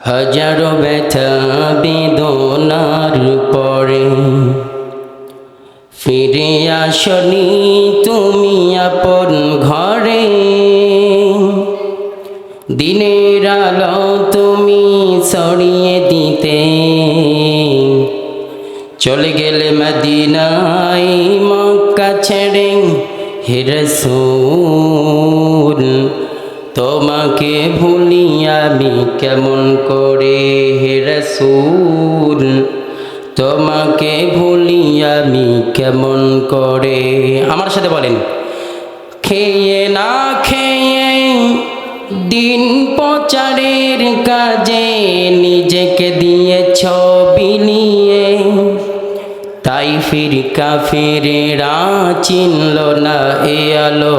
হাজারো ব্যথা বেদনার পরে। ফিরে আসনি তুমি আপন ঘরে। দিনের আলো তুমি ছড়িয়ে দিতে। চলে গেলে মদিনায় মক্কা ছেড়ে হিরসুল তোমাকে ভুলি আমি কেমন করে হিরসুল তোমাকে ভুলি আমি কেমন করে? আমার সাথে বলেন। খেয়ে না খেয়ে দিন প্রচারের কাজে নিজেকে দিয়েছ বিলিয়ে তাই ফির কাফেরেরা চিনল না এ আলো।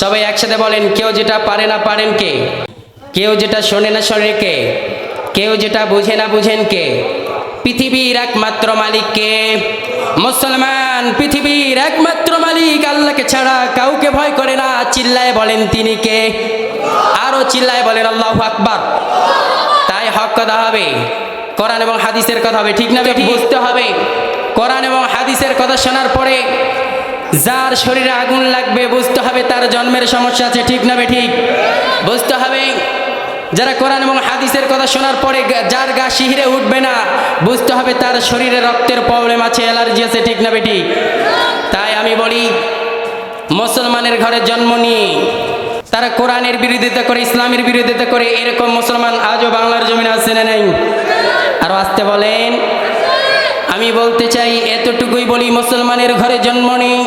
সবাই একসাথে বলেন কেউ যেটা পারে না পারেন কে? কেউ যেটা শোনে না শোনে কে? কেউ যেটা বুঝে না বুঝেন কে? পৃথিবীর একমাত্র মালিককে মুসলমান পৃথিবীর একমাত্র মালিক আল্লাহকে ছাড়া কাউকে ভয় করে না। চিল্লায় বলেন তিনি কে? আরও চিল্লায় বলেন আল্লাহ আকবার। তাই হক কথা হবে। কোরআন এবং হাদিসের কথা হবে ঠিক না বুঝতে হবে। কোরআন এবং হাদিসের কথা শোনার পরে যার শরীরে আগুন লাগবে, বুঝতে হবে তার জন্মের সমস্যা আছে, ঠিক না বেঠিক বুঝতে হবে? যারা কোরআন এবং হাদিসের কথা শোনার পরে যার গা শিহিরে উঠবে না, বুঝতে হবে তার শরীরে রক্তের প্রবলেম আছে অ্যালার্জি আছে, ঠিক না বেঠিক তাই আমি বলি, মুসলমানের ঘরে জন্ম নিয়ে, তারা কোরআনের বিরোধিতা করে, ইসলামের বিরোধিতা করে, এরকম মুসলমান আজও বাংলার জমিনে আছে না নেই? আরও আসতে বলেন। আমি বলতে চাই, এতটুকুই বলি, মুসলমানের ঘরে জন্ম নেই।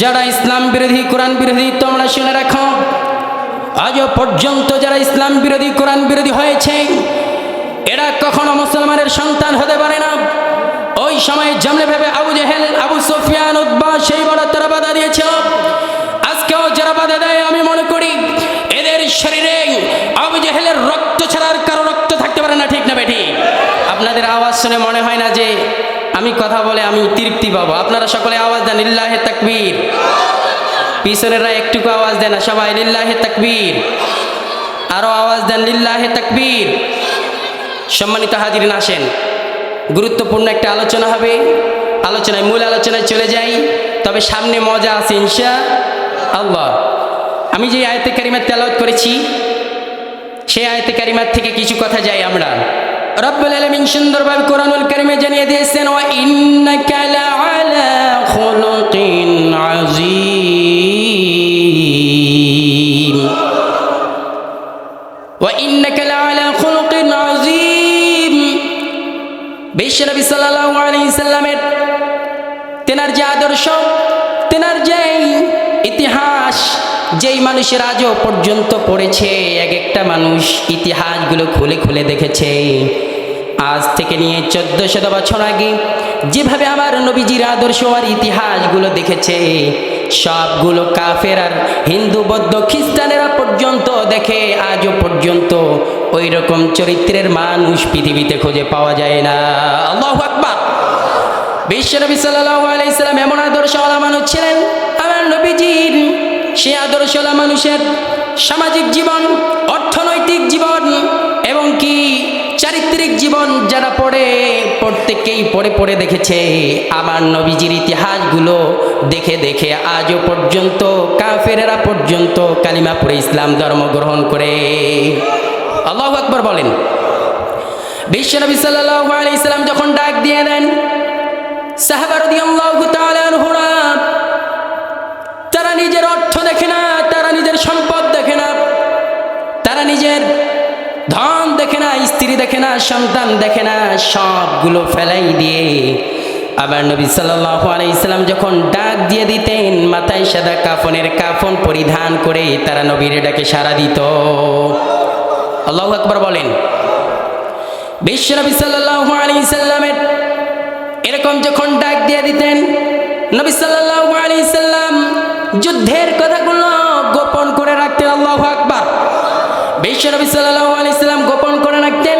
যারা ইসলাম বিরোধী, কোরআন বিরোধী, তোমরা শুনে রাখো। আজও পর্যন্ত যারা ইসলাম বিরোধী, কোরআন বিরোধী হয়েছে, এরা কখনো মুসলমানের সন্তান হতে পারে না। ওই সময় জামলে ভেবে আবু জেহেল, আবু সুফিয়ান উদ্বা সেই বড় তারা শুনে মনে হয় না যে আমি কথা বলে আমি তৃপ্তি পাবো। আপনারা সকলে আওয়াজ দেন ইল্লাহে তাকবীর। পিছনেরা একটুকু আওয়াজ দেন, সবাই লিল্লাহে তাকবীর। আরও আওয়াজ দেন, লিল্লাহে তাকবীর। সম্মানিত হাজিরিন, আসেন। গুরুত্বপূর্ণ একটা আলোচনা হবে। আলোচনায় মূল আলোচনায় চলে যাই। তবে সামনে মজা আছে, ইনশা আল্লাহ। আমি যে আয়তে কারিমার তেলাওয়াত করেছি, সেই আয়তে কারিমার থেকে কিছু কথা যাই আমরা। রব্বুল আলামিন সুন্দরভাবে কোরআনুল কারিমে জানিয়ে দিয়েছেন, ওয়া ইন্নাকা লাআলা খুলুকিন আযীম। ওয়া সাল্লাল্লাহু আলাইহি তেনার যে আদর্শ, তেনার যেই ইতিহাস, যেই মানুষের আজও পর্যন্ত পড়েছে এক মানুষ ইতিহাসগুলো খুলে খুলে দেখেছে। আজ থেকে নিয়ে চোদ্দ শত বছর আগে যেভাবে আমার নবীজির আদর্শ আর ইতিহাসগুলো দেখেছে, সবগুলো কাফের আর হিন্দু, বৌদ্ধ, খ্রিস্টানেরা পর্যন্ত দেখে আজও পর্যন্ত ওই রকম চরিত্রের মানুষ পৃথিবীতে খুঁজে পাওয়া যায় না। আল্লাহু আকবার। বিশ্বনবী সাল্লাল্লাহু আলাইহি সাল্লাম এমন আদর্শওয়ালা মানুষ ছিলেন, আমার নবীজির সে আদর্শওয়ালা মানুষের সামাজিক জীবন, অর্থনৈতিক জীবন এবং কি চারিত্রিক জীবন যারা পড়ে, প্রত্যেককেই পড়ে পড়ে দেখেছে। আমার নবীজির ইতিহাসগুলো দেখে দেখে আজও পর্যন্ত, কাফেরেরা পর্যন্ত কালিমা পড়ে ইসলাম ধর্ম গ্রহণ করে। আল্লাহ আকবর বলেন। বিশ্বনবী সাল্লাল্লাহু আলাইহি সাল্লাম যখন ডাক দিয়ে দেন, সাহাবা রাদিয়াল্লাহু তাআলা আনহুরা তারা নিজের অর্থ দেখে না, তারা নিজের সম্পদ দেখে না, তারা নিজের ধন দেখে না, স্ত্রী দেখে না, সন্তান দেখে না, সবগুলো ফেলাই দিয়ে আবার নবী সাল্লাল্লাহু আলাইহি সাল্লাম যখন ডাক দিয়ে দিতেন, মাথায় সাদা কাফনের কাফন পরিধান করে তারা নবীর ডাকে সাড়া দিত। আল্লাহ আকবার বলেন। বিশ্বনবী সাল্লাল্লাহু আলাইহি সাল্লামের এরকম যখন ডাক দিয়ে দিতেন, নবী সাল্লাল্লাহু আলাইহি সাল্লাম যুদ্ধের কথাগুলো গোপন করে রাখতেন, আল্লাহ আকবার। বিশ্বনবী সাল্লাল্লাহু আলাইহি সাল্লাম গোপন করে রাখতেন।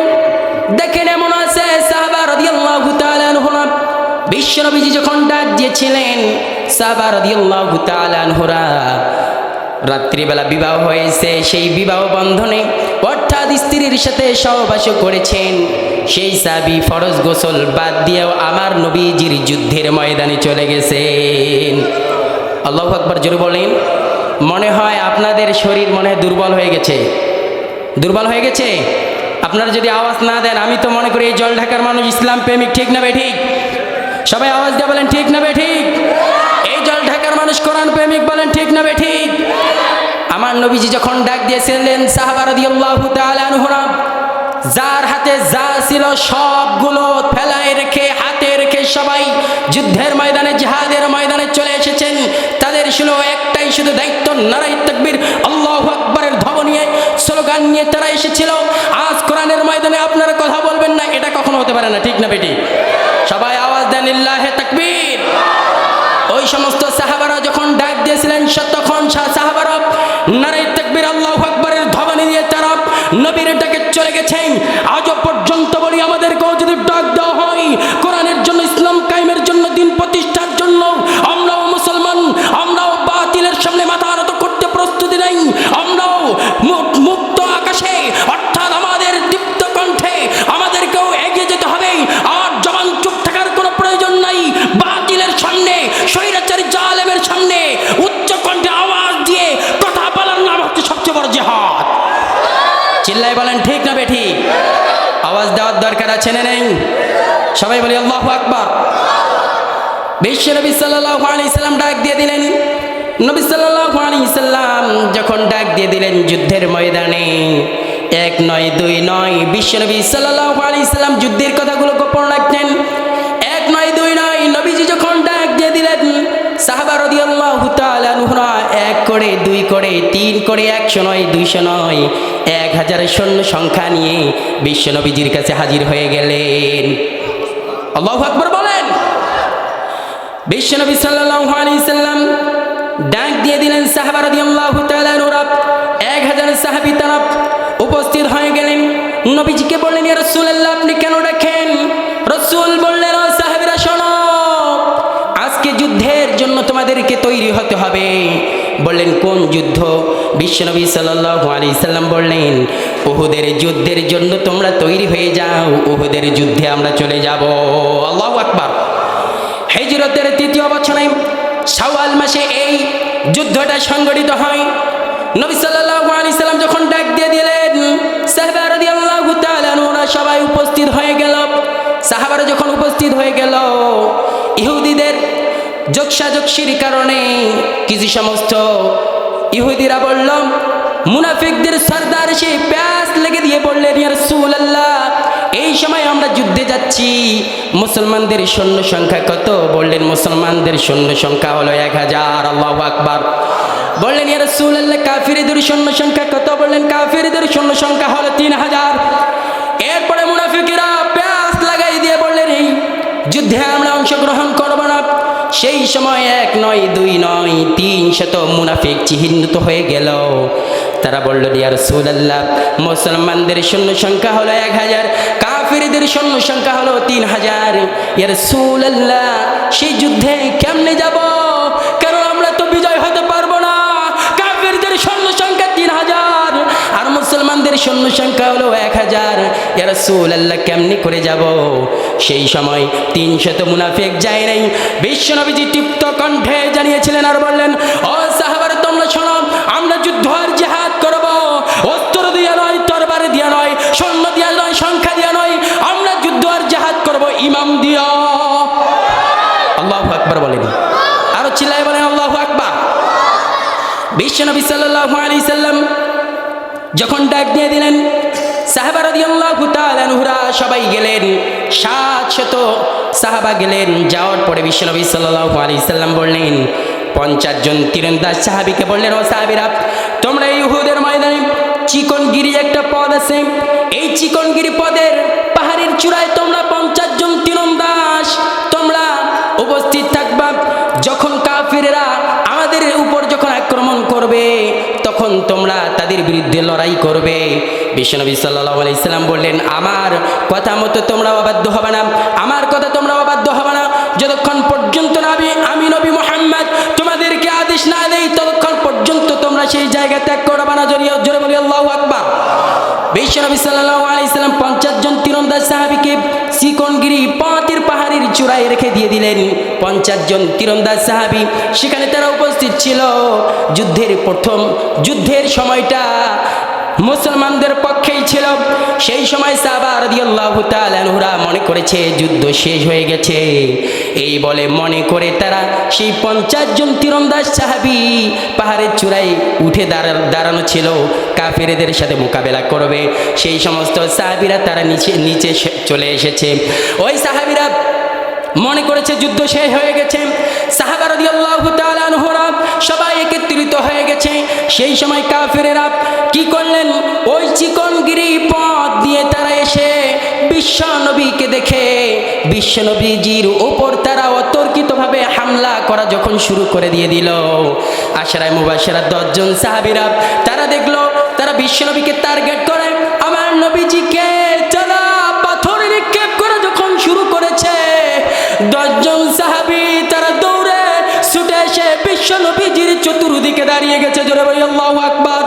দেখেন এমন আছে সাহাবা তাআলা আনহুরা। বিশ্বনবীজি যখন ডাক দিয়েছিলেন সাহাবা তাআলা আনহুরা, রাত্রিবেলা বিবাহ হয়েছে, সেই বিবাহ বন্ধনে অর্থাৎ স্ত্রীর সাথে সহবাস করেছেন। সেই সাবি ফরজ গোসল বাদ দিয়েও আমার নবীজির যুদ্ধের ময়দানে চলে গেছেন। আল্লাহ আকবর জোরে বলেন, মনে হয় আপনাদের শরীর মনে হয় দুর্বল হয়ে গেছে। দুর্বল হয়ে গেছে? আপনারা যদি আওয়াজ না দেন, আমি তো মনে করি এই জল ঢাকার মানুষ ইসলাম প্রেমিক, ঠিক না ঠিক? সবাই আওয়াজ দিয়ে বলেন, ঠিক না ঠিক? এই জল ঢাকার মানুষ কোরআন প্রেমিক বলেন, ঠিক না ঠিক? আমার নবীজি যখন ডাক দিয়েছিলেন সাহাবার তাআলা যার হাতে যা ছিল সবগুলো ফেলায় রেখে হাতে রেখে সবাই যুদ্ধের ময়দানে জিহাদের ময়দানে চলে এসেছেন তাদের ছিল একটাই শুধু দায়িত্ব নারাই তাকবীর, আল্লাহু আকবারের ধব নিয়ে, স্লোগান নিয়ে তারা এসেছিল। আজ কোরআনের ময়দানে আপনারা কথা বলবেন না, এটা কখনো হতে পারে না, ঠিক না বেটি? সবাই আওয়াজ দেন, ইল্লাহে তাকবীর। ওই সমস্ত সাহাবারা যখন ডাক দিয়েছিলেন তখন সাহাবারা নারাই তাকবীর, আল্লাহু আকবারের ধবানি দিয়ে তারা নবীর ডাকে চলে গেছেন। আজও চিল্লাই বলেন, ঠিক না বেঠি? আওয়াজ দেওয়ার দরকার আছে না নেই? সবাই বলি, আল্লাহু আকবার। বিশ্ব নবী আলাইহি সাল্লাম ডাক দিয়ে দিলেন। নবী আলাইহি সাল্লাম যখন ডাক দিয়ে দিলেন যুদ্ধের ময়দানে, এক নয়, দুই নয়, বিশ্ব নবী আলাইহি সাল্লাম যুদ্ধের কথাগুলো গোপন রাখতেন। এক নয়, দুই নয়, নবীজি যখন ডাক দিয়ে দিলেন, সাহাবা রাদিয়াল্লাহু তাআলা আনহুরা এক করে, দুই করে, তিন করে, একশো নয়, দুইশো নয়, এক হাজারের সৈন্য সংখ্যা নিয়ে বিশ্ব নবীজির কাছে হাজির হয়ে গেলেন। আল্লাহু বলেন। বিশ্বনবী সাল্লাম ডাক দিয়ে দিলেন সাহাবা রাদিয়াল্লাহু তাআলা আনহুরা এক হাজার সাহাবী তারা উপস্থিত হয়ে গেলেন। নবীজিকে বললেন, ইয়া রাসূলুল্লাহ, আপনি কেন ডাকেন? রসুল বললেন সাহাবীরা, শোনো, আজকে যুদ্ধের জন্য তোমাদেরকে তৈরি হতে হবে। বললেন, কোন যুদ্ধ? বিশ্বনবী সাল্লাল্লাহু আলাইহি সাল্লাম বললেন, উহুদের যুদ্ধের জন্য তোমরা তৈরি হয়ে যাও, উহুদের যুদ্ধে আমরা চলে যাব। আল্লাহু আকবার। হিজরতের তৃতীয় বছরে শাওয়াল মাসে এই যুদ্ধটা সংগঠিত হয়। নবী সাল্লাল্লাহু আলাইহি সাল্লাম যখন ডাক দিয়ে দিলেন, সাহাবা রাদিয়াল্লাহু তাআলা সবাই উপস্থিত হয়ে গেল। সাহাবারা যখন উপস্থিত হয়ে গেল, ইহুদিদের যোগসাযোগসির কারণে কিছু সমস্ত ইহুদিরা বলল মুনাফিকদের সর্দার সেই প্যাস লেগে দিয়ে বললেন এই সময় আমরা যুদ্ধে যাচ্ছি, মুসলমানদের সৈন্য সংখ্যা কত? বললেন, মুসলমানদের সৈন্য সংখ্যা হলো এক হাজার, আল্লাহ আকবার। বললেন, ইয়া রাসূলুল্লাহ, কাফিরদের সৈন্য সংখ্যা কত? বললেন, কাফিরদের সৈন্য সংখ্যা হলো তিন হাজার। এরপরে মুনাফিকেরা প্যাস লাগাই দিয়ে বললেন, এই যুদ্ধে আমরা অংশগ্রহণ করব না। সেই সময় এক নয়, দুই নয়, তিন শত মুনাফিক চিহ্নিত হয়ে গেল। তারা বলল ইয়ার রাসূলুল্লাহ, মুসলমানদের সৈন্য সংখ্যা হলো এক হাজার, কাফিরদের সৈন্য সংখ্যা হলো তিন হাজার। ইয়া রাসূলুল্লাহ, সেই যুদ্ধে কেমনে যাব? মুসলমানদের সৈন্য সংখ্যা হলো এক হাজার। ইয়া রাসূলুল্লাহ, কেমনি করে যাব? সেই সময় তিনশত মুনাফিক যায় নাই। বিশ্বনবীজি তৃপ্ত কণ্ঠে জানিয়েছিলেন আর বললেন, ও সাহাবার, তোমরা শোনো, আমরা যুদ্ধ আর জেহাদ করব। অস্ত্র দিয়ে নয়, তরবার দিয়ে নয়, সৈন্য দিয়ে নয়, সংখ্যা দিয়ে নয়, আমরা যুদ্ধ আর জেহাদ করব, ইমাম দিয়া। আল্লাহু আকবার বলেন। আরও চিল্লায় বলেন, আল্লাহু আকবার। বিশ্বনবী সাল্লাল্লাহু আলাইহি সাল্লাম যখন ডাক দিয়ে দিলেন সবাই গেলেন সাহাবা গেলেন, যাওয়ার পরে বললেন, পঞ্চাশ জন তীরন্দাজ সাহাবিকে বললেন, ও সাহাবিরা, তোমরা এই উহুদের ময়দানে চিকনগিরি একটা পদ আছে। এই চিকনগিরি পদের পাহাড়ের চূড়ায় তোমরা পঞ্চাশ জন তীরন্দাস তোমরা উপস্থিত থাকবা পাহাড় লড়াই করবে। বিশ্বনবী সাল্লাহ আলাইসাল্লাম বললেন, আমার কথা মতো তোমরা অবাধ্য হবে না। আমার কথা তোমরা অবাধ্য হবে না। যতক্ষণ পর্যন্ত না আমি আমি নবী মোহাম্মদ, তোমাদেরকে আদেশ না দেই, ততক্ষণ পর্যন্ত তোমরা সেই জায়গা ত্যাগ করবে না। জড়িয়ে জোরে বলি, আল্লাহ আকবার। বিশ্বনবী সাল্লাহ আলাইসাল্লাম পঞ্চাশ জন তীরন্দাজ সাহাবিকে সিকনগিরি পাঁতের পাহাড়ের চূড়ায় রেখে দিয়ে দিলেন। পঞ্চাশ জন তীরন্দাজ সাহাবি সেখানে তারা উপস্থিত ছিল। যুদ্ধের প্রথম, যুদ্ধের সময়টা মুসলমানদের পক্ষেই ছিল। সেই সময় রাদিয়াল্লাহু মনে করেছে, যুদ্ধ শেষ হয়ে গেছে। এই বলে মনে করে তারা সেই পঞ্চাশ জন তীরন্দাজ সাহাবি পাহাড়ের চূড়ায় উঠে দাঁড়া, দাঁড়ানো ছিল। কাফেরেদের সাথে মোকাবেলা করবে। সেই সমস্ত সাহাবিরা তারা নিচে নিচে চলে এসেছে। ওই সাহাবিরা মনে করেছে যুদ্ধ শেষ হয়ে গেছে। সবাই একত্রিত হয়ে গেছে। সেই সময় কাফেরেরা কি করলেন? ওই চিকনগিরি পথ দিয়ে তারা এসে বিশ্ব নবীকে দেখে। বিশ্ব নবীজির ওপর তারা অতর্কিতভাবে হামলা করা যখন শুরু করে দিয়ে দিল। আশরায় মুবাশশারা দশজন সাহাবীরা তারা দেখল, তারা বিশ্ব নবীকে টার্গেট করে, আমার নবীজিকে দশজন সাহাবি তারা দৌড়ে ছুটে এসে বিশ্ব নবীজির চতুর্দিকে দাঁড়িয়ে গেছে। জোরে বলি, আল্লাহু আকবার।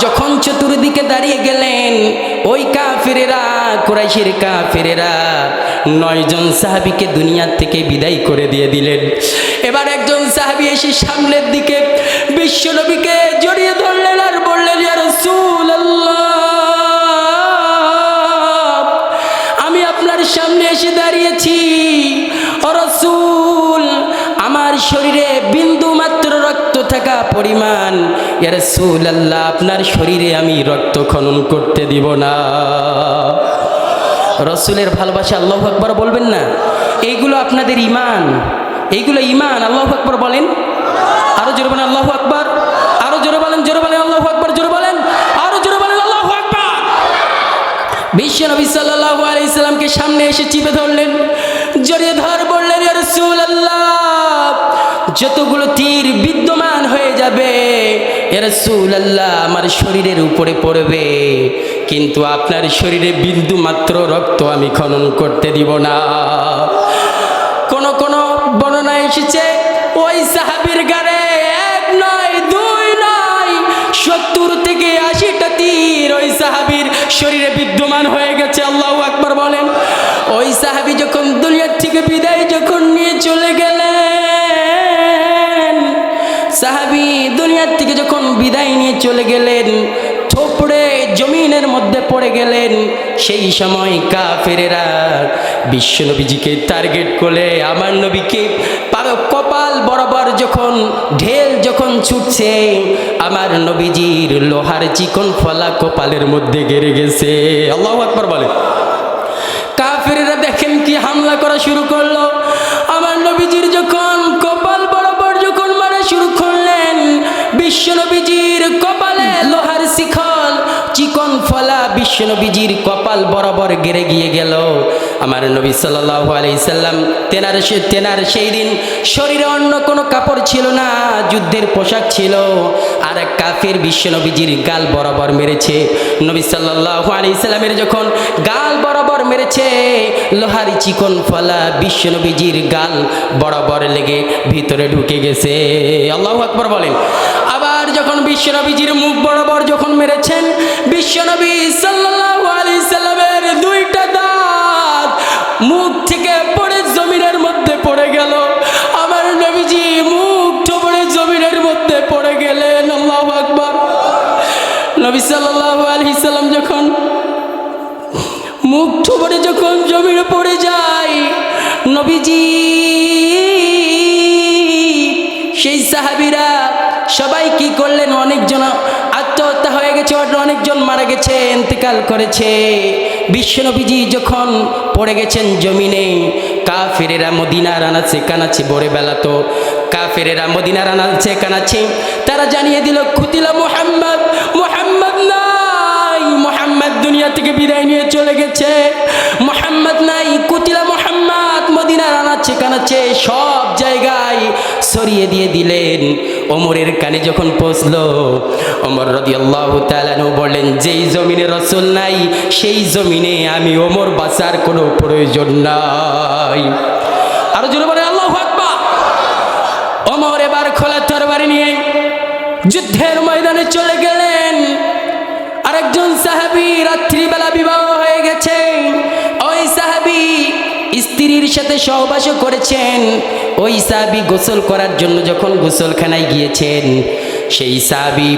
যখন চতুর্দিকে দাঁড়িয়ে গেলেন, ওই কাফেরেরা, কুরাইশের কাফেরেরা নয়জন সাহাবিকে দুনিয়ার থেকে বিদায় করে দিয়ে দিলেন। এবার একজন সাহাবি এসে সামনের দিকে বিশ্ব নবীকে জড়িয়ে ধরলেন। আমার শরীরে বিন্দু মাত্র রক্ত থাকা পরিমাণ। ইয়া রাসূল আল্লাহ আপনার শরীরে আমি রক্ত খনন করতে দিব না। রসুলের ভালোবাসা আল্লাহ আকবর বলবেন না? এইগুলো আপনাদের ইমান এইগুলো ইমান আল্লাহ আকবর বলেন। আরও জোরে বলেন আল্লাহ আকবর। আরও জোরে বলেন জোরে বলেন আল্লাহ আকবর, জোরে বলেন। আরও জোরে বলেন আল্লাহ আকবর। বিশ্ব নবী সাল্লাল্লাহু আলাইহি সাল্লামকে সামনে এসে চিপে ধরলেন। জড়িয়ে ধর বললেন, ইয়া রাসূলুল্লাহ। যতগুলো তীর বিদ্যমান হয়ে যাবে রাসূলুল্লাহ আমার শরীরের উপরে পড়বে। কিন্তু আপনার শরীরে বিন্দু মাত্র রক্ত আমি খনন করতে দিব না। কোন কোন বর্ণনা এসেছে, ওই সাহাবীর গাড়ে এক নয়, দুই নয়, সত্তর থেকে আশিটা তীর ওই সাহাবীর শরীরে বিদ্যমান হয়ে গেছে। আল্লাহ আকবর বলেন, ওই সাহাবী যখন দুনিয়ার চলে গেলেন, থোপড়ে জমিনের মধ্যে পড়ে গেলেন। সেই সময় কাফেরেরা বিশ্ব নবীজিকে টার্গেট করে আমার নবীকে কপাল বরাবর যখন, ঢেল যখন ছুটছে, আমার নবীজির লোহার চিকন ফলা কপালের মধ্যে গেড়ে গেছে। আল্লাহ আকবর বলে। কাফেরেরা দেখেন কি হামলা করা শুরু করল। আমার নবীজির যখন কপাল বরাবর যখন মারা শুরু করলেন বিশ্ব বিশ্ব নবীজির কপাল বরাবর গেড়ে গিয়ে গেল। আমার নবী সাল্লাল্লাহু আলাইহি সাল্লাম তেনার সে- তেনার সেই দিন শরীরে অন্য কোনো কাপড় ছিল না, যুদ্ধের পোশাক ছিল। আর কাফের বিশ্ব নবীজির গাল বরাবর মেরেছে। নবী সাল্লাল্লাহু আলাইহি সাল্লামের যখন গাল বরাবর মেরেছে, লোহারি চিকন ফলা বিশ্ব নবীজির গাল বরাবর লেগে ভিতরে ঢুকে গেছে। আল্লাহু আকবার বলেন। আবার যখন বিশ্ব নবীজির মুখ বরাবর যখন মেরেছেন। বিশ্ব নবী সাল্লাল্লাহু আলাইহি সাল্লামের দুইটা দাঁত মুখ থেকে পড়ে জমিনের মধ্যে পড়ে গেল। আমার নবীজি মুখ ঠোপড়ে জমিনের মধ্যে পড়ে গেলেন। আল্লাহু আকবার। নবী সাল্লাল্লাহু আলাইহি সাল্লাম যখন মুখ ঠোপড়ে যখন জমিনে পড়ে যায়, নবীজি সেই সাহাবীরা গেছে অনেকজন মারা গেছে, ইন্তেকাল করেছে। বিশ্বনবীজি যখন পড়ে গেছেন জমিনে, কাফেরেরা মদিনার আনাচ্ছে কানাচ্ছে ভোরে বেলা তো কাফেরেরা মদিনার আনাচ্ছে কানাচ্ছে তারা জানিয়ে দিল খুতিলা মোহাম্মদ মোহাম্মদ নাই, মোহাম্মদ দুনিয়া থেকে বিদায় নিয়ে চলে গেছে, মোহাম্মদ নাই, কুতিলা মোহাম্মদ মদিনার কানাচ্ছে সব জায়গায় সরিয়ে দিয়ে দিলেন। ওমরের কানে যখন পৌঁছলো, ওমর রদি আল্লাহ তালানু বললেন, যেই জমিনে রসুল নাই, সেই জমিনে আমি ওমর বাঁচার কোনো প্রয়োজন নাই। আরও জোরে বলে আল্লাহ আকবার। ওমর এবার খোলা তরবারি নিয়ে যুদ্ধের ময়দানে চলে গেলেন। আরেকজন সাহাবি রাত্রিবেলা বিবাহ হয়ে গেছে। স্ত্রীর সাথে সহবাস করেছেন। ওই সাহাবি গোসল করার জন্য যখন গোসলখানায় গিয়েছেন, সেই সাহাবি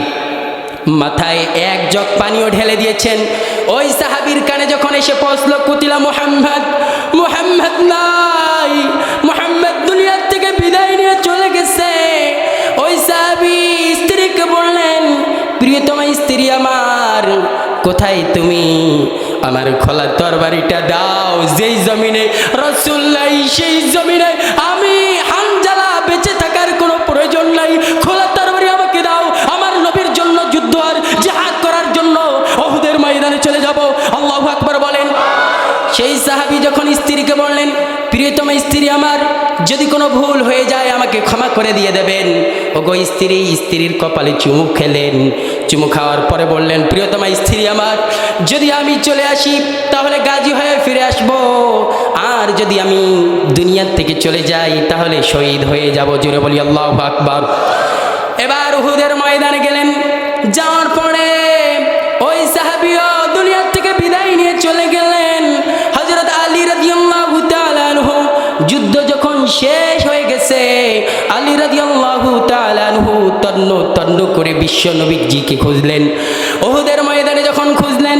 মাথায় এক জগ পানিও ঢেলে দিয়েছেন। ওই সাহাবির কানে যখন এসে পৌঁছলো, কুতিলা মোহাম্মদ মোহাম্মদ নাই, মোহাম্মদ দুনিয়ার থেকে বিদায় নিয়ে চলে গেছে। ওই সাহাবি স্ত্রীকে বললেন, প্রিয়তমা স্ত্রী আমার, কোথায় তুমি? আমার খোলা তরবারিটা দাও। যেই জমিনে রসুল্লাই সেই জমিনে আমি হানজালা বেঁচে থাকার কোনো প্রয়োজন নাই। খোলা তরবারি আমাকে দাও। আমার নবীর জন্য যুদ্ধ আর জেহাদ করার জন্য অহুদের ময়দানে চলে যাব। আল্লাহ আকবর বলেন। সেই সাহাবি যখন স্ত্রীকে বললেন, প্রিয়তম স্ত্রী আমার, যদি কোনো ভুল হয়ে যায় আমাকে ক্ষমা করে দিয়ে দেবেন। ওগো স্ত্রী, স্ত্রীর কপালে চুমুক খেলেন। চুমু খাওয়ার পরে বললেন, প্রিয়তমা, স্ত্রী আমার, যদি আমি চলে আসি, তাহলে গাজী হয়ে ফিরে আসব। আর যদি আমি দুনিয়ার থেকে চলে যাই, তাহলে শহীদ হয়ে যাব। জোরে বলি, আল্লাহ আকবার। করে বিশ্ব নবীজিকে খুঁজলেন। ওহুদের ময়দানে যখন খুঁজলেন,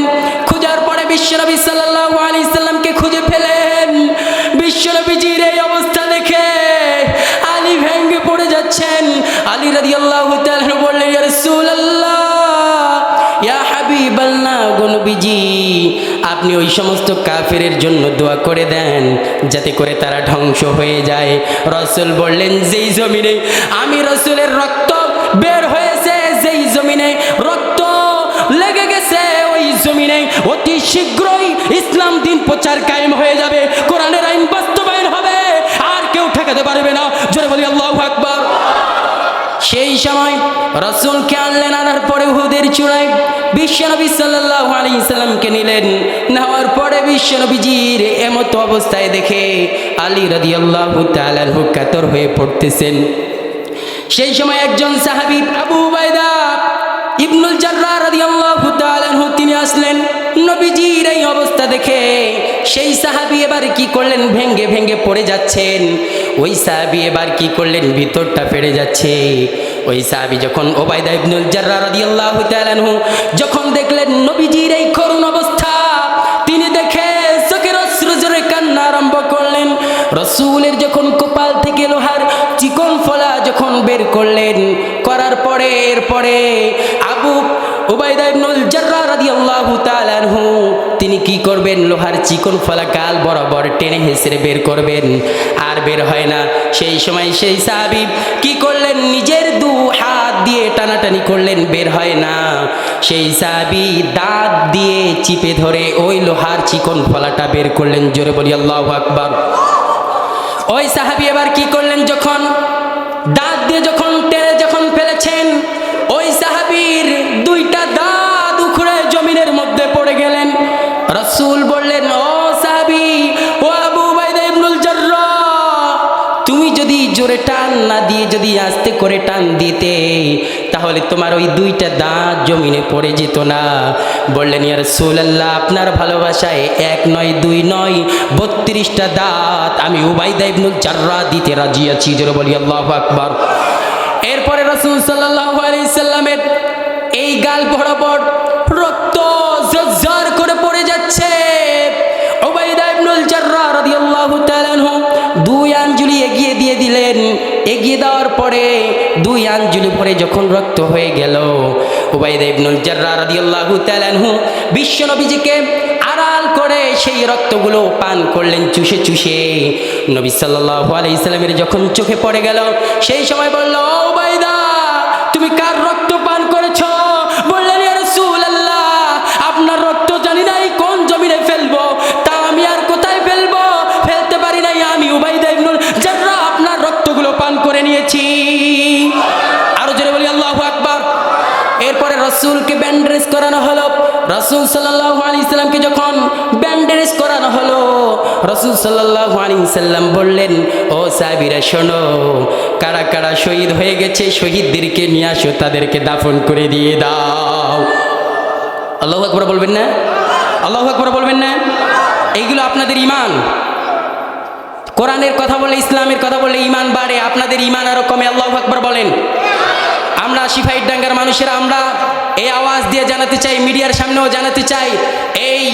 খোঁজার পরে বিশ্ব নবী সাল্লাল্লাহু আলাইহি সাল্লামকে খুঁজে পেলেন। বিশ্ব নবীজির এই অবস্থা দেখে আলী ভেঙ্গে পড়ে যাচ্ছেন। আলী রাদিয়াল্লাহু তাআলা বললেন নবীজি, আপনি ওই সমস্ত কাফেরের জন্য দোয়া করে দেন যাতে করে তারা ধ্বংস হয়ে যায়। রসুল বললেন, যেই জমিনে আমি রসুলের রক্ত বের হয়েছে যেই জমিনে রক্ত লেগে গেছে, ওই জমিনে অতি শীঘ্রই ইসলাম দিন প্রচার কায়েম হয়ে যাবে, কোরআনের আইন বাস্তবায়ন হবে, আর কেউ ঠেকাতে পারবে না। জোরে বলি, আল্লাহ আকবার। সেই সময় রসুলকে আনলেন, আনার পরে হুদের চূড়ায় বিশ্বনবী সাল্লাহ আলী ইসলামকে নিলেন। নেওয়ার পরে বিশ্বনবীজির এমতো অবস্থায় দেখে আলী রদি আল্লাহ তালু কাতর হয়ে পড়তেছেন। সেই সময় একজন সাহাবি আবু বাইদা ইবনুল জার্রা রাদিয়াল্লাহু তিনি আসলেন, নবীজির এই অবস্থা দেখে সেই সাহাবি এবার কি করলেন? ভেঙ্গে ভেঙ্গে পড়ে যাচ্ছেন। ওই সাহাবি এবার কি করলেন? ভিতরটা ফেড়ে যাচ্ছে। ওই সাহাবি যখন ওবায়দা ইবনুল জার্রা রাদিয়াল্লাহু তাআলা যখন দেখলেন নবীজির এই করুণ অবস্থা, তিনি দেখে চোখের অশ্রু জোরে কান্না আরম্ভ করলেন। রসুলের যখন করলেন। করার পরে, এরপরে আবু তিনি কি করবেন? লোহার চিকন ফলা গাল বরাবর টেনে হেসড়ে বের করবেন। আর বের হয় না। সেই সময় সেই সাহাবী কি করলেন? নিজের দু হাত দিয়ে টানাটানি করলেন, বের হয় না। সেই সাহাবী দাঁত দিয়ে চিপে ধরে ওই লোহার চিকন ফলাটা বের করলেন। জোরে বলি, আল্লাহু আকবার। ওই সাহাবি এবার কি করলেন? যখন দাঁত দিয়ে যখন রসুল বললেন, ও সাহাবি, ও আবু বাইদা ইবনুল তুমি যদি জোরে টান না দিয়ে যদি আস্তে করে টান দিতে, তাহলে তোমার ওই দুইটা দাঁত জমিনে পড়ে যেত না। বললেন ইয়ার সুলাল্লাহ আপনার ভালোবাসায় এক নয়, দুই নয়, বত্রিশটা দাঁত আমি উবাইদা ইবনুল জাররা দিতে রাজি আছি। জোরে বলি, আল্লাহ আকবার। এগিয়ে দেওয়ার পরে দুই আঞ্জলি পরে যখন রক্ত হয়ে গেল তাআলা আনহু বিশ্বনবীজিকে আড়াল করে সেই রক্তগুলো পান করলেন চুষে চুষে। নবী সাল্লাল্লাহু আলাইহি যখন চোখে পড়ে গেল, সেই সময় বলল, ও ওবাইদা তুমি কার রসুলকে ব্যান্ডেজ করানো হলো। রসুল সাল্লাহ আলী সাল্লামকে যখন ব্যান্ডেজ করানো হলো, রসুল সাল্লাহ আলী সাল্লাম বললেন, ও সাহাবিরা, শোনো। কারা কারা শহীদ হয়ে গেছে, শহীদদেরকে নিয়ে আসো, তাদেরকে দাফন করে দিয়ে দাও। আল্লাহ আকবর বলবেন না? আল্লাহ আকবর বলবেন না? এইগুলো আপনাদের ইমান কোরআনের কথা বলে, ইসলামের কথা বলে ইমান বাড়ে, আপনাদের ইমান আরও কমে, আল্লাহ আকবর বলেন। আমরা সিফাইট ডাঙ্গার মানুষেরা, আমরা এই আওয়াজ দিয়ে জানাতে চাই, মিডিয়ার সামনেও জানাতে চাই, এই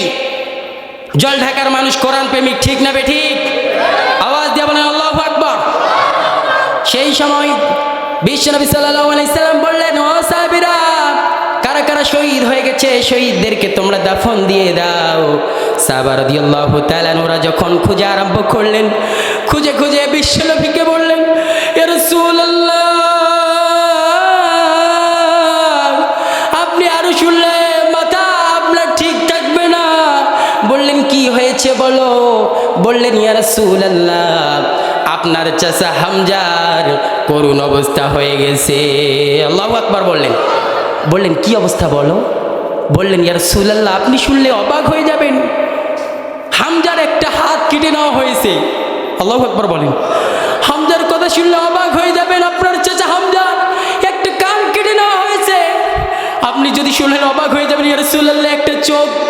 জল ঢাকার মানুষ কোরআন প্রেমিক, ঠিক না বে ঠিক? আওয়াজ দিয়ে বলেন, আল্লাহ আকবর। সেই সময় বিশ্বনবী সাল্লাহ আলাইসাল্লাম বললেন, ও সাহাবিরা, কারা কারা শহীদ হয়ে গেছে? শহীদদেরকে তোমরা দাফন দিয়ে দাও। সাবার দিয়াল্লাহ তালান ওরা যখন খুঁজে আরম্ভ করলেন, খুঁজে খুঁজে বিশ্বনবীকে বললেন বলো, বললেন, ইয়া রাসূলুল্লাহ, আপনার চাচা হামজার করুণ অবস্থা হয়ে গেছে। আল্লাহু আকবার বললেন। বললেন, কি অবস্থা বলো? বললেন, ইয়া রাসূলুল্লাহ, আপনি শুনলে অবাক হয়ে যাবেন। হামজার একটা হাত কেটে নেওয়া হয়েছে। আল্লাহু আকবার বলেন। হামজার কথা শুনলে অবাক হয়ে যাবেন, আপনার চাচা হামজা একটা কান কেটে নেওয়া হয়েছে। আপনি যদি শুনলেন, অবাক হয়ে যাবেন, ইয়া রাসূলুল্লাহ, একটা চোখ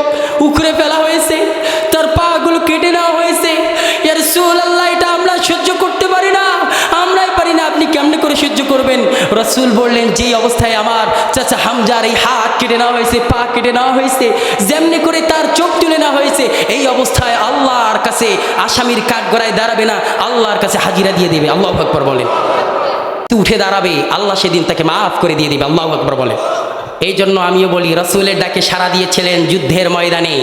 রসুল বললেন, যেই অবস্থায় আমার চাচা হামজার এই হাত কেটে নেওয়া হয়েছে, পা কেটে নেওয়া হয়েছে, যেমনি করে তার চোখ তুলে নেওয়া হয়েছে, এই অবস্থায় আল্লাহর কাছে আসামির কাঠ গড়ায় দাঁড়াবে না, আল্লাহর কাছে হাজিরা দিয়ে দেবে। আল্লাহ আকবর বলেন। উঠে দাঁড়াবে, আল্লাহ সেদিন তাকে মাফ করে দিয়ে দিবে। আল্লাহ আকবর বলে এই জন্য আমিও বলি, রসুলের ডাকে সাড়া দিয়েছিলেন যুদ্ধের ময়দানে।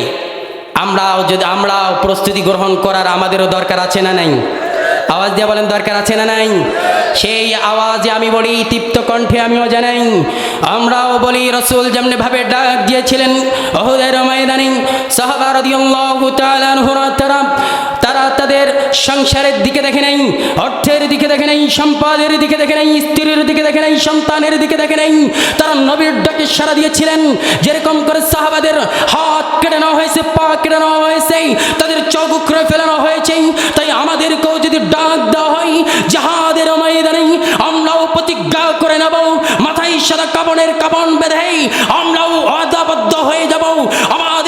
আমরাও যদি, আমরাও প্রস্তুতি গ্রহণ করার আমাদেরও দরকার আছে না নাই? আওয়াজ দিয়ে বলেন, দরকার আছে না নাই? সেই আওয়াজে আমি বলি, তৃপ্ত কণ্ঠে আমিও জানাই, আমরাও বলি, রসুল যেমনি ভাবে ডাক দিয়েছিলেন অহুদের ময়দানি, সাহাবা রাদিয়াল্লাহু তাআলা আনহুরা তারা তারা তাদের সংসারের দিকে দেখে নেই, অর্থের দিকে দেখে নেই, সম্পদের দিকে দেখে নেই, স্ত্রীর দিকে দেখে নেই, সন্তানের দিকে দেখে নেই। তারা নবীর ডাকে সারা দিয়েছিলেন, যেরকম করে সাহাবাদের হাত কেটে নেওয়া হয়েছে, পা কেটে নেওয়া হয়েছে, তাদের চোখ উখড়ে ফেলানো হয়েছে। তাই আমাদেরকেও যদি ডাক দেওয়া হয়, জাহাদের ময়দানে আমরাও প্রতিজ্ঞা করে নেব, মাথায় সাদা কাবনের কাবন বেঁধে আমরাও আদাবদ্ধ হয়ে যাব।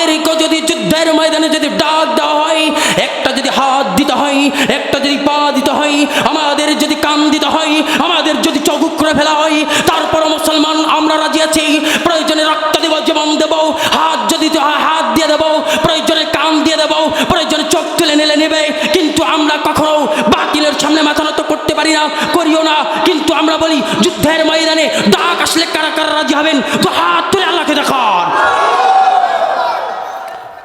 আমাদেরকেও যদি যুদ্ধের ময়দানে যদি ডাক দেওয়া হয়, একটা যদি হাত দিতে হয়, একটা যদি পা দিতে হয়, আমাদের যদি কান দিতে হয়, আমাদের যদি চকুক করে ফেলা হয় তারপর মুসলমান আমরা রাজি আছি। প্রয়োজনে রক্ত দেব, জীবন দেব, হাত যদি হাত দিয়ে দেব, প্রয়োজনে কান দিয়ে দেব, প্রয়োজনে চোখ তুলে নিলে নেবে। কিন্তু আমরা কখনো বাতিলের সামনে মাথা নত করতে পারি না, করিও না। কিন্তু আমরা বলি, যুদ্ধের ময়দানে ডাক আসলে কারা কারা রাজি হবেন? তো হাত তুলে আল্লাহকে দেখান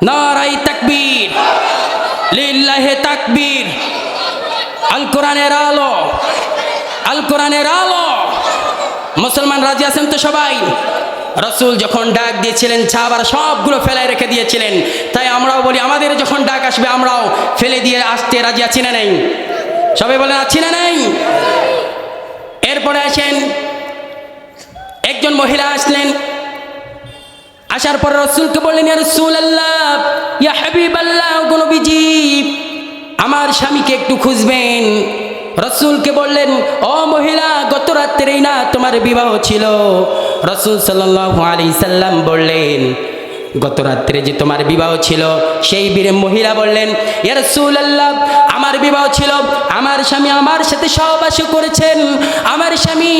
নারাই তাকবীর, লিল্লাহে তাকবীর, আল কোরআনের আলো, আল কোরআনের আলো। মুসলমান রাজি আছেন তো সবাই? রসুল যখন ডাক দিয়েছিলেন ছাবার সবগুলো ফেলায় রেখে দিয়েছিলেন। তাই আমরাও বলি, আমাদের যখন ডাক আসবে, আমরাও ফেলে দিয়ে আসতে রাজি আছি না নেই? সবাই বলেন, আছি না নেই? এরপরে আসেন, একজন মহিলা আসলেন আসার পর রসুলকে বললেন রসুল আল্লাহ ইয়া হাবিব আল্লাহ বিজীব আমার স্বামীকে একটু খুঁজবেন। রসুলকে বললেন, ও মহিলা, গত রাত্রেই না তোমার বিবাহ ছিল? রসুল সাল্লাহ আলি সাল্লাম বললেন গত রাত্রে যে তোমার বিবাহ ছিল, সেই বীরে মহিলা বললেন, ইয়া রাসূলুল্লাহ, আমার বিবাহ ছিল, আমার স্বামী আমার সাথে সহবাস করেছেন। আমার স্বামী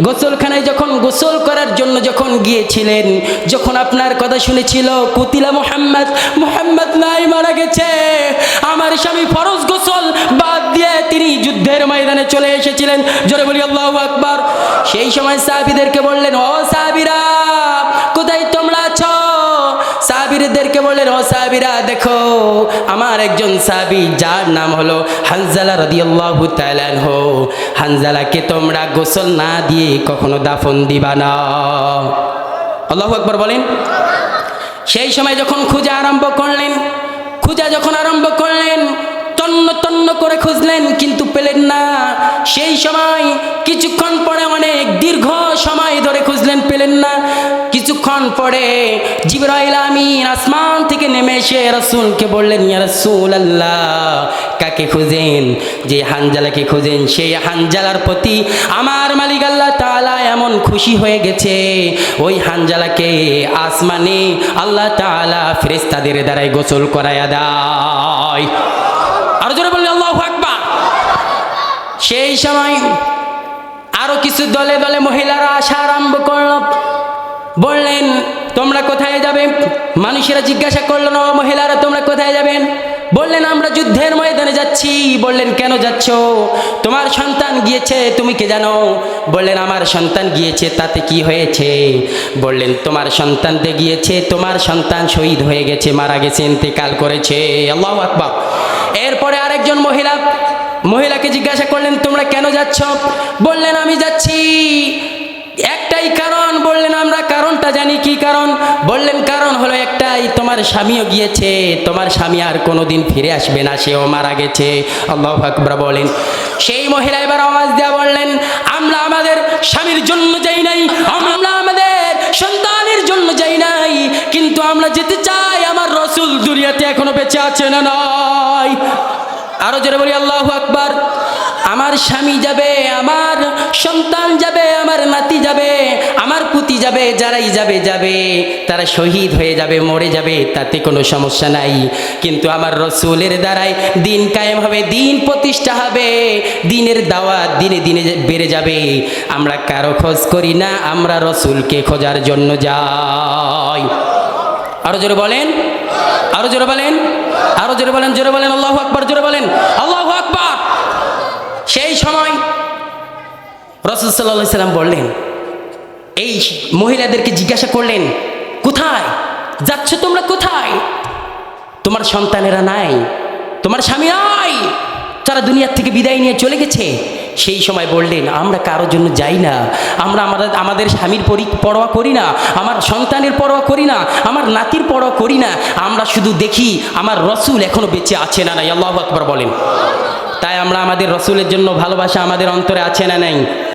গোসলখানায় যখন গোসল করার জন্য যখন গিয়েছিলেন, যখন আপনার কথা শুনেছিল, কুতিলা মোহাম্মদ মোহাম্মদ নাই মারা গেছে। আমার স্বামী ফরজ গোসল বাদ দিয়ে তিনি যুদ্ধের ময়দানে চলে এসেছিলেন। জোরে বলি, আল্লাহু আকবার। সেই সময় সাহাবীদেরকে বললেন, ও সাহাবীরা সাহাবীরদেরকে বললেন, ও সাহাবীরা, দেখো, আমার একজন সাহাবী, যার নাম হলো হানজালা রাদিয়াল্লাহু তাআলা আনহু। হানজালাকে তোমরা গোসল না দিয়ে কখনো দাফন দিবা না। আল্লাহু আকবার বলেন। সেই সময় যখন খোঁজা আরম্ভ করলেন, খোঁজা যখন আরম্ভ করলেন, তন্ন তন্ন করে খুঁজলেন, কিন্তু পেলেন না। সেই সময় কিছুক্ষণ পরে অনেক দীর্ঘ সময় ধরে খুঁজলেন, পেলেন না। কিছুক্ষণ পরে জিবরাইল আমিন আসমান থেকে নেমে এসে রসুলকে বললেন, ইয়া রসুল আল্লাহ কাকে খুঁজেন? যে হানজালাকে খুঁজেন? সেই হানজালার প্রতি আমার মালিক আল্লাহ তাআলা এমন খুশি হয়ে গেছে। ওই হানজালাকে আসমানে আল্লাহ তাআলা ফেরেশতাদের দ্বারাই গোসল করায়া দেয়। আরও জোরে বললেন আল্লাহু আকবার। সেই সময় আরও কিছু দলে দলে মহিলারা আসা আরম্ভ করল। বললেন, তোমরা কোথায় যাবে? মানুষেরা জিজ্ঞাসা করল না মহিলারা, তোমরা কোথায় যাবেন বললেন, আমরা যুদ্ধের ময়দানে যাচ্ছি। বললেন, কেন যাচ্ছ? তোমার সন্তান গিয়েছে, তুমি কে জানো? বললেন, আমার সন্তান গিয়েছে, তাতে কি হয়েছে? বললেন, তোমার সন্তানতে গিয়েছে, তোমার সন্তান শহীদ হয়ে গেছে, মারা গেছে, ইন্তেকাল করেছে। আল্লাহ আকবার। এরপরে আরেকজন মহিলা, মহিলাকে জিজ্ঞাসা করলেন, তোমরা কেন যাচ্ছ? বললেন, আমি যাচ্ছি। একটাই কারণ বললেন, আমরা কারণটা জানি, কি কারণ? বললেন, কারণ হলো একটাই, তোমার স্বামীও গিয়েছে, তোমার স্বামী আর কোনোদিন ফিরে আসবে না, সেও মারা গেছে। আল্লাহ আকবর বলেন। সেই মহিলা এবার আওয়াজ দেওয়া বললেন, আমরা আমাদের স্বামীর জন্য যাই নাই, আমরা আমাদের সন্তানের জন্য যাই নাই, কিন্তু আমরা যেতে চাই, আমার রসুল দুনিয়াতে এখনও বেঁচে আছে না নয় আরও জোরে বলি, আল্লাহ আকবার। আমার স্বামী যাবে, আমার সন্তান যাবে, আমার নাতি যাবে, আমার পুতি যাবে, যারাই যাবে যাবে। তারা শহীদ হয়ে যাবে, মরে যাবে, তাতে কোনো সমস্যা নাই। কিন্তু আমার রসুলের দ্বারাই দিন কায়েম হবে, দিন প্রতিষ্ঠা হবে। দিনের দাওয়াত দিনে দিনে বেড়ে যাবে। আমরা কারও খোঁজ করি না, আমরা রসুলকে খোঁজার জন্য যাই। আরও জোরে বলেন, আরও জোরে বলেন, আরও জোরে বলেন জোরে বলেন, আল্লাহ আকবার, জোরে বলেন। আল্লাহ আকবার সেই সময় সাল্লাম বললেন, এই মহিলাদেরকে জিজ্ঞাসা করলেন, কোথায়? যাচ্ছ তোমরা কোথায়? তোমার সন্তানেরা নাই, তোমার স্বামী নাই তারা দুনিয়ার থেকে বিদায় নিয়ে চলে গেছে। সেই সময় বললেন, আমরা কারোর জন্য যাই না, আমরা আমাদের আমাদের স্বামীর পরি, পরোয়া করি না, আমার সন্তানের পরোয়া করি না, আমার নাতির পরোয়া করি না, আমরা শুধু দেখি আমার রসুল এখনও বেঁচে আছে না নাই। আল্লাহ আকবর বলেন। তাই আমরা আমাদের রসুলের জন্য ভালোবাসা আমাদের অন্তরে আছে না নাই?